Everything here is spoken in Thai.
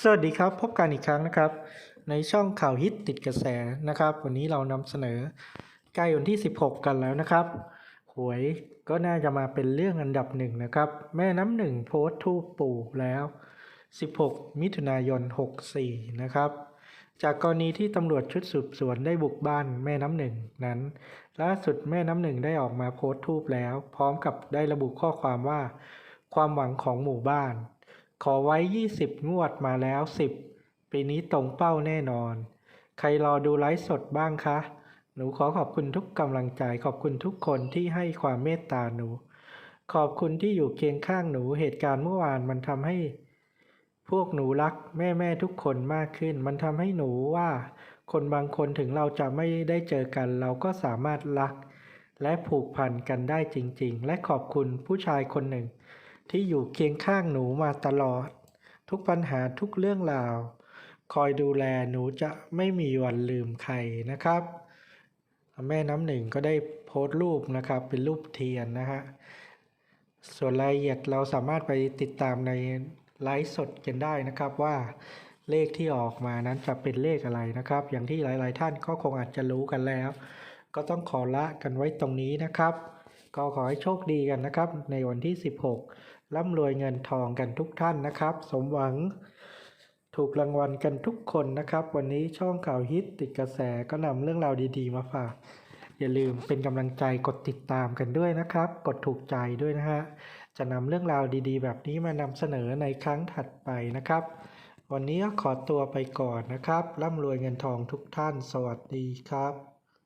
สวัสดีครับ พบกันอีกครั้งนะครับ ในช่องข่าวฮิตติดกระแสนะครับ วันนี้เรานำเสนอใกล้วันที่ 16 กันแล้วนะครับ หวยก็น่าจะมาเป็นเรื่องอันดับหนึ่งนะครับ แม่น้ำหนึ่งโพสต์ทูปปู่แล้ว 16 มิถุนายน 64 นะครับ จากกรณีที่ตำรวจชุดสืบสวนได้บุกบ้านแม่น้ำหนึ่งนั้น ล่าสุดแม่น้ำหนึ่งได้ออกมาโพสต์ทูปแล้ว พร้อมกับได้ระบุข้อความว่า ความหวังของหมู่บ้าน ขอไว้ 20 งวดมาแล้ว 10 ปีนี้ตรงเป้าแน่นอน ใครรอดูไลฟ์สดบ้างคะ หนูขอขอบคุณทุกกำลังใจ ขอบคุณทุกคนที่ให้ความเมตตาหนู ขอบคุณที่อยู่เคียงข้างหนู เหตุการณ์เมื่อวานมันทำให้ พวกหนูรักแม่แม่ทุกคนมากขึ้น มันทำให้หนูว่า คนบางคนถึงเราจะไม่ได้เจอกัน เราก็สามารถรัก และผูกพันกันได้จริง ๆ และขอบคุณผู้ชายคนหนึ่ง ที่อยู่เคียงข้างหนูมาตลอด ทุกปัญหาทุกเรื่องราว คอยดูแลหนูจะไม่มีวันลืมใครนะครับ แม่น้ำหนึ่งก็ได้โพสต์รูปนะครับ เป็นรูปเทียนนะฮะส่วนรายละเอียดเราสามารถไปติดตามในไลฟ์สดกันได้นะครับว่าเลขที่ออกมานั้นจะเป็นเลขอะไรนะครับ อย่างที่หลาย ๆ ท่านก็คงอาจจะรู้กันแล้ว ก็ต้องขอละกันไว้ตรงนี้นะครับ ก็ขอให้โชคดีกันนะครับ ในวันที่ 16 ร่ำรวยเงินทองกันทุกท่านนะครับ สมหวังถูกรางวัลกันทุกคนนะครับ วันนี้ช่องข่าวฮิตติดกระแสก็นำเรื่องราวดี ๆ มาฝาก อย่าลืมเป็นกำลังใจกดติดตามกันด้วยนะครับ กดถูกใจด้วยนะฮะจะนำเรื่องราวดีๆ แบบนี้มานำเสนอในครั้งถัดไปนะครับ วันนี้ขอตัวไปก่อนนะครับร่ำรวยเงินทองทุกท่าน สวัสดีครับ